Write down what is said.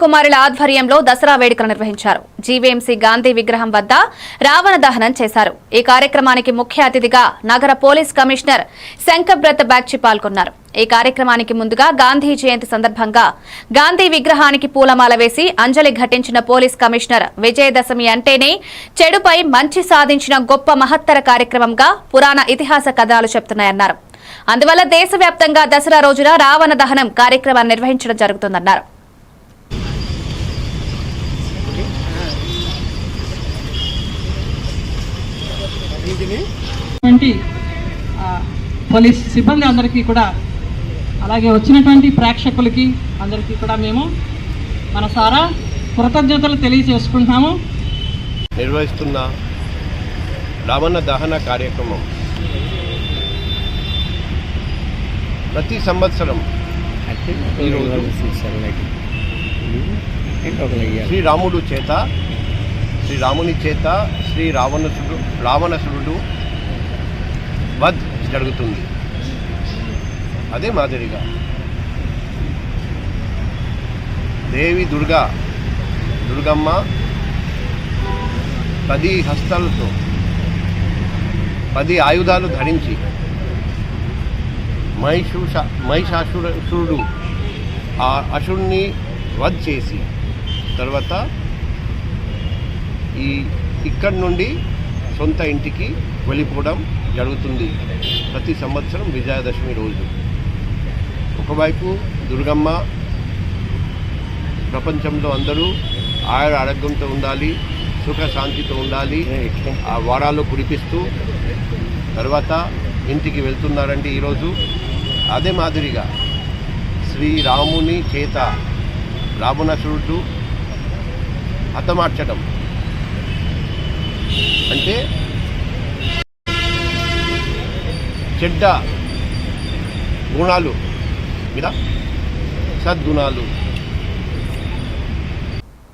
కుమారుల ఆధ్వర్యంలో దసరా వేడుకలు నిర్వహించారు. జీవీఎంసీ గాంధీ విగ్రహం వద్ద రావణ దహనం చేశారు. ఈ కార్యక్రమానికి ముఖ్య అతిథిగా నగర పోలీస్ కమిషనర్ శంకబ్రత్ బాగ్చి పాల్గొన్నారు. ఈ కార్యక్రమానికి ముందుగా గాంధీ జయంతి సందర్భంగా గాంధీ విగ్రహానికి పూలమాల వేసి అంజలి ఘటించిన పోలీస్ కమిషనర్ విజయదశమి అంటేనే చెడుపై మంచి సాధించిన గొప్ప మహత్తర కార్యక్రమంగా పురాణ ఇతిహాస కథనాలు చెప్తున్నాయన్నారు. అందువల్ల దేశవ్యాప్తంగా దసరా రోజున రావణ దహనం కార్యక్రమాన్ని నిర్వహించడం జరుగుతుందన్నారు. పోలీస్ సిబ్బంది అందరికీ కూడా అలాగే వచ్చినటువంటి ప్రేక్షకులకి అందరికీ కూడా మేము మన సారా కృతజ్ఞతలు తెలియజేసుకుంటున్నాము. నిర్వహిస్తున్న రావణ దహన కార్యక్రమం. ప్రతి సంవత్సరం శ్రీరాముడు చేత శ్రీరాముని చేత శ్రీ రావణసుడు రావణసుడు వధ్ జరుగుతుంది అదే మాదిరిగా. దేవి దుర్గా దుర్గమ్మ పది హస్తాలతో పది ఆయుధాలు ధరించి మహిషూష మహిషాసురుడు ఆ అసురుణ్ణి వధ్ చేసి తర్వాత ఈ ఇక్కడి నుండి సొంత ఇంటికి వెళ్ళిపోవడం జరుగుతుంది ప్రతి సంవత్సరం విజయదశమి రోజు. ఒకవైపు దుర్గమ్మ ప్రపంచంలో అందరూ ఆయుర ఆరోగ్యంతో ఉండాలి సుఖ శాంతితో ఉండాలి ఆ వారాలు కురిపిస్తూ తర్వాత ఇంటికి వెళ్తున్నారంటే ఈరోజు. అదే మాదిరిగా శ్రీరాముని చేత రావణాసురుడు హతమార్చడం అంటే చెడ్డ గుణాలు. మీద సద్గుణాలు.